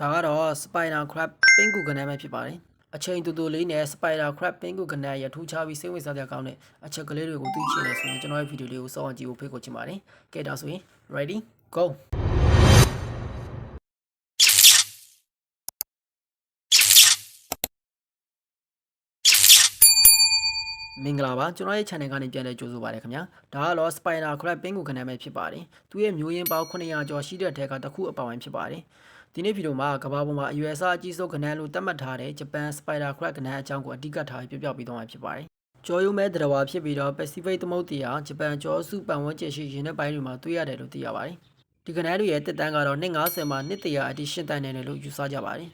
ဒါကတော့ Spider Crab ပင်ကူကနန်းပဲဖြစ်ပါတယ်အချိန်တူတူလေးနဲ့ Spider Crab ပင်ကူကနန်းရထူးခြားပြီးစိတ်ဝင်စားတဲ့ကောင်းတဲ့အချက်ကလေးတွေကိုသိချင်တယ်ဆိုရင်ကျွန်တော်ရဲ့ဗီဒီယိုလေးကိုစောင့်အောင်ကြည့်ဖို့ဖိတ်ခေါ်ချင်ပါတယ်ကဲဒါဆိုရင် ready go မင်္ဂလာပါကျွန်တော်ရဲ့ channel ကနေပြန်လည်ကြိုဆိုပါရခင်ဗျာဒါကတော့ Spider Crab ပင်ကူခဏပဲဖြစ်ပါတယ်သူရဲ့မျိုးရင်းပေါင်း900ကျော်ရှိတဲ့ထဲကတစ်ခုအပောင်ဖြစ်ပါတယ် ဒီနေ့ဗီဒီယိုမှာကမ္ဘာပေါ်မှာအရွယ်အစားအကြီးဆုံးခဏလို့သတ်မှတ်ထားတဲ့ဂျပန် Spider Crab ခဏအကြောင်းကိုအဓိကထားပြပြပေးသွားမှာဖြစ်ပါတယ်ကျော်ယုံမဲ့တရဝါဖြစ်ပြီးတော့ Pacific သမုဒ္ဒရာဂျပန်ကျော်စုပတ်ဝန်းကျင်ရှိရင်းတဲ့ပိုင်းတွေမှာတွေ့ရတယ်လို့သိရပါတယ်ဒီခဏတွေရဲ့တက်တန်းကတော့250မှာ100အထိရှင်းတန်းနေတယ်လို့ယူဆကြပါတယ်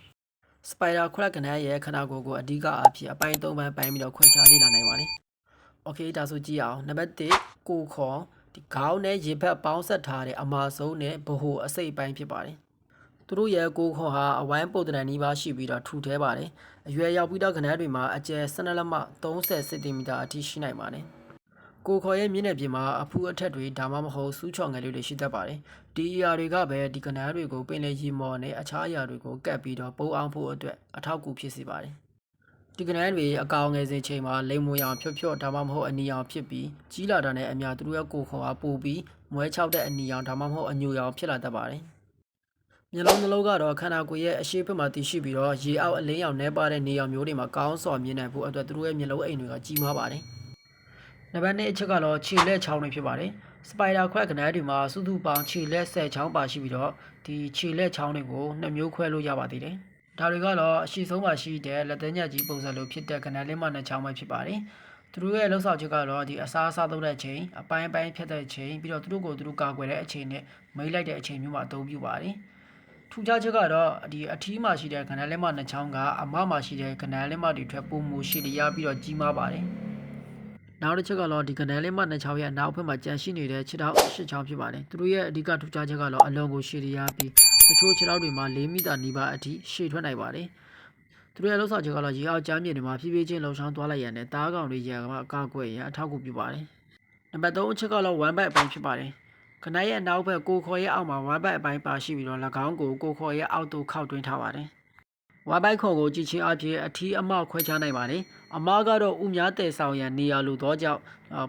Spider Crab ကနန်းရဲ့ခနာကိုယ်ကိုအဓိကအဖြစ်အပိုင်း၃ပိုင်းပိုင်းပြီးတော့ခွဲခြားလေ့လာနိုင်ပါတယ်။ Okay ဒါဆိုကြည့်အောင်နံပါတ်1ကိုခေါ်ဒီခေါင်းနဲ့ရေဘက်ပေါင်းဆက်ထားတဲ့အမာဆုံးနဲ့ဗဟိုအစိတ်ပိုင်းဖြစ်ပါတယ်။ သူတို့ရဲ့ကိုခေါ်ဟာအဝိုင်းပုံတရံနီးပါးရှိပြီးတော့ထူထဲပါတယ်။အရွယ်ရောက်ပြီးတော့ခနန်းတွေမှာအကျယ်12လက်မ30စင်တီမီတာအထိရှိနိုင်ပါတယ်။ကိုခေါ်ရဲ့မျက်နှာပြင်မှာအဖူးအထက်တွေဒါမှမဟုတ်စူးချော်ငယ်လေးတွေရှိတတ်ပါတယ်။ဒီအရာတွေကပဲဒီကနန်းတွေကိုပင်လယ်ရေမော်နဲ့အခြားအရာတွေကိုကပ်ပြီးတော့ပုံအောင်ဖို့အတွက်အထောက်အကူဖြစ်စေပါတယ်။ဒီကနန်းတွေအကောင်ငယ်စဉ်ချိန်မှာလိမ်မွေအောင်ဖြော့ဖြော့ဒါမှမဟုတ်အနီအောင်ဖြစ်ပြီးကြီးလာတာနဲ့အများသူတို့ရဲ့ကိုခေါ်အားပို့ပြီးမွဲချောက်တဲ့အနီအောင်ဒါမှမဟုတ်အညူအောင်ဖြစ်လာတတ်ပါတယ်။ မျက်လုံးနှလုံးကတော့ခန္ဓာကိုယ်ရဲ့အရှိတ်ဘက်မှာတည်ရှိပြီးတော့ရေအောက်အလင်းရောင်နှဲပါတဲ့နေရောင်မျိုးတွေမှာကောင်းစွာမြင်နိုင်ဖို့အတွက်သူတို့ရဲ့မျက်လုံးအိမ်တွေကကြီးမားပါတယ်။နံပါတ်2အချက်ကတော့ခြေလက်ချောင်းတွေဖြစ်ပါတယ်။ Spider Crab ကနန်းတွေမှာစုစုပေါင်းခြေလက်10ချောင်းပါရှိပြီးတော့ဒီခြေလက်ချောင်းတွေကိုနှစ်မျိုးခွဲလို့ရပါသေးတယ်။ဒါတွေကတော့အရှိဆုံးပါရှိတဲ့လက်သေးညက်ကြီးပုံစံလိုဖြစ်တဲ့ကနန်းလေးမှနှစ်ချောင်းပဲဖြစ်ပါတယ်။သူတို့ရဲ့လှုပ်ဆောင်ချက်ကတော့ဒီအစားအစာသုံးတဲ့အချိန်အပိုင်းအပိုင်းဖြတ်တဲ့အချိန်ပြီးတော့သူတို့ကိုသူတို့ကာကွယ်တဲ့အချိန်နဲ့မိတ်လိုက်တဲ့အချိန်မျိုးမှာအသုံးပြုပါတယ်။ ထူးခြားချက်ကတော့ဒီအထီးမှာရှိတဲ့ကနန်းလေးမှနှစ်ချောင်းကအမမှာရှိတဲ့ကနန်းလေးမှတွေထွက်ပုံမူရှိလျားပြီးတော့ကြီးမားပါတယ်။နောက်တစ်ချက်ကတော့ဒီကနန်းလေးမှနှစ်ချောင်းရဲ့အနောက်ဘက်မှာကြန့်ရှိနေတဲ့ခြေထောက်ရှစ်ချောင်းဖြစ်ပါတယ်။သူတို့ရဲ့အဓိကထူးခြားချက်ကတော့အလုံးကိုရှည်လျားပြီးတချို့ခြေထောက်တွေမှာ၄မီတာနီးပါးအထိရှည်ထွက်နိုင်ပါတယ်။သူတို့ရဲ့လှုပ်ဆောင်ချက်ကတော့ရေအောက်ကျမ်းမြေတွေမှာဖြည်းဖြည်းချင်းလှုပ်ရှားသွားလိုက်ရတဲ့တားကောင်တွေရံကအကာအကွယ်ရန်အထောက်အကူပြုပါတယ်။နံပါတ်3အချက်ကတော့ one byte အပိုင်းဖြစ်ပါတယ်။ ခဏရဲ့အနောက်ဘက်ကိုခေါ်ရဲ့အောက်မှာ one byte အပိုင်းပါရှိပြီးတော့၎င်းကိုကိုခေါ်ရဲ့အောက်သို့ခောက်တွင်းထားပါတယ်။ဝါဘိုက်ခေါ်ကိုကြည့်ချင်းအဖြစ်အထီးအမောက်ခွဲခြားနိုင်ပါတယ်။အမားကတော့ဥများတဲဆောင်ရန်နေရာလိုသောကြောင့်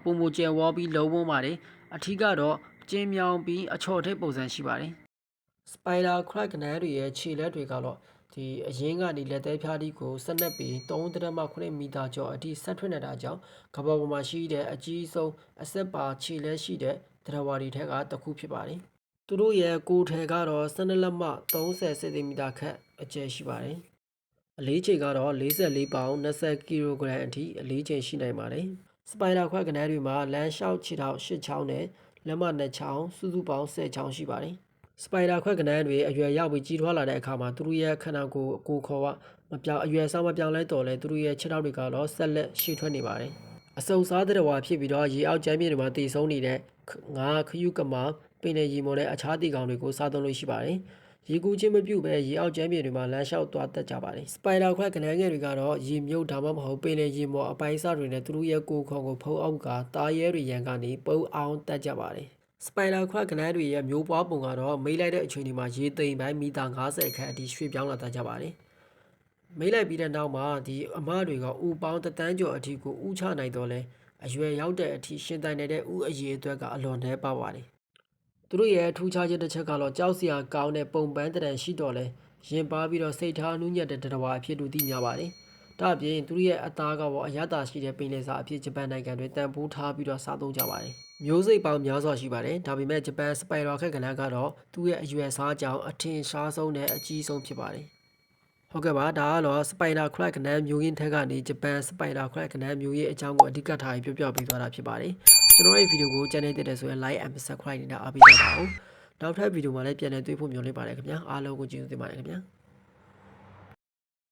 ပုံမကျဲဝေါ်ပြီးလုံးဝန်းပါတယ်။အထီးကတော့ကျင်းမြောင်ပြီးအချော်ထိပ်ပုံစံရှိပါတယ်။ Spider Crab ကနန်းတွေရဲ့ခြေလက်တွေကတော့ ဒီအရင်းကနေလက်သေးဖြားတီးကိုဆက်နက်ပြီး3.8မီတာကျော်အထိဆက်ထွင်နေတာကြောင့်ကမ္ဘာပေါ်မှာရှိတဲ့အကြီးဆုံးအဆက်ပါခြေလက်ရှိတဲ့တရဝါဒီထက်ကတစ်ခုဖြစ်ပါတယ်။သူတို့ရဲ့ကိုယ်ထဲကတော့12လက်မ30စင်တီမီတာခန့်အကျယ်ရှိပါတယ်။အလေးချိန်ကတော့44ပေါင်20ကီလိုဂရမ်အထိအလေးချိန်ရှိနိုင်ပါတယ်။ Spider Crab ကနန်းတွေမှာလမ်းလျှောက်ခြေထောက်8ချောင်းနဲ့လက်မ2ချောင်းစုစုပေါင်း10ချောင်းရှိပါတယ်။ Spider Crab ကနန်းတွေအရွယ်ရောက်ပြီးကြီးထွားလာတဲ့အခါမှာသူတို့ရဲ့ခန္ဓာကိုယ်အကိုခေါ်ကမပြောင်းအရွယ်ဆောင်မပြောင်းလဲတော်လဲသူတို့ရဲ့ခြေထောက်တွေကတော့ဆက်လက်ရှည်ထွက်နေပါတယ်။အစုံစားတဲ့ဝါဖြစ်ပြီးတော့ရေအောက်ကျမ်းမြေတွေမှာတည်ဆုံးနေတဲ့ငါးခရုကမာပင်လယ်ရေမော်နဲ့အခြားတည်ကောင်တွေကိုစားသုံးလို့ရှိပါတယ်။ရေကူးခြင်းမပြုတ်ပဲရေအောက်ကျမ်းမြေတွေမှာလမ်းလျှောက်သွားတတ်ကြပါတယ်။ Spider Crab ကနန်းငယ်တွေကတော့ရေမြုပ်ဒါမှမဟုတ်ပင်လယ်ရေမော်အပိုင်းအစတွေနဲ့သူတို့ရဲ့ကိုယ်ခေါ်ကိုဖုံးအောက်ကတားရဲတွေရန်ကနေပုံအောင်တတ်ကြပါတယ်။ Spider Crab ကနန်းတွေရဲ့မျိုးပွားပုံကတော့မိတ်လိုက်တဲ့အချိန်ဒီမှာရေသိမ်ပိုင်းမီတာ90ခန့်အထိရွှေ့ပြောင်းလာတတ်ကြပါတယ်။မိတ်လိုက်ပြီးတဲ့နောက်မှာဒီအမတွေကဥပေါင်းတတန်းကျော်အထိကိုဥချနိုင်တော့လဲအရွယ်ရောက်တဲ့အထိရှင်တန်နေတဲ့ဥအရေးအတွက်ကအလွန်နှဲပါပါတယ်။သူတို့ရဲ့ထူးခြားခြင်းတစ်ချက်ကတော့ကြောက်စရာကောင်းတဲ့ပုံပန်းတရံရှိတော့လဲရင်ပါပြီးတော့စိတ်ထားနူးညံ့တဲ့တရဝါအဖြစ်လို့သိများပါတယ်။ ဒါ့အပြင်သူတို့ရဲ့အသားကတော့အရသာရှိတဲ့ပင်လယ်စာအဖြစ်ဂျပန်နိုင်ငံတွေတန်ဖိုးထားပြီးတော့စားသုံးကြပါတယ်။မျိုးစိတ်ပေါင်းများစွာရှိပါတယ်။ဒါပေမဲ့ဂျပန်စပိုင်ရာခက်ကနန်းကတော့သူ့ရဲ့အရွယ်စားကြောင်းအထင်ရှားဆုံးနဲ့အကြီးဆုံးဖြစ်ပါတယ်။ဟုတ်ကဲ့ပါဒါကတော့ Spider Crab ကနန်းမျိုးရင်းထက်ကနေဂျပန် Spider Crab ကနန်းမျိုးရင်းအကြောင်းကိုအဓိကထားပြီးပြောပြပေးသွားတာဖြစ်ပါတယ်ကျွန်တော်ရဲ့ဗီဒီယိုကိုကြည့်နေတဲ့ဆိုရင် like and subscribe နေတာအားပေးကြပါဦးနောက်ထပ်ဗီဒီယိုမှာလည်းပြန်လည်တွေ့ဖို့မျှော်လင့်ပါတယ်ခင်ဗျာအားလုံးကိုကျေးဇူးတင်ပါတယ်ခင်ဗျာ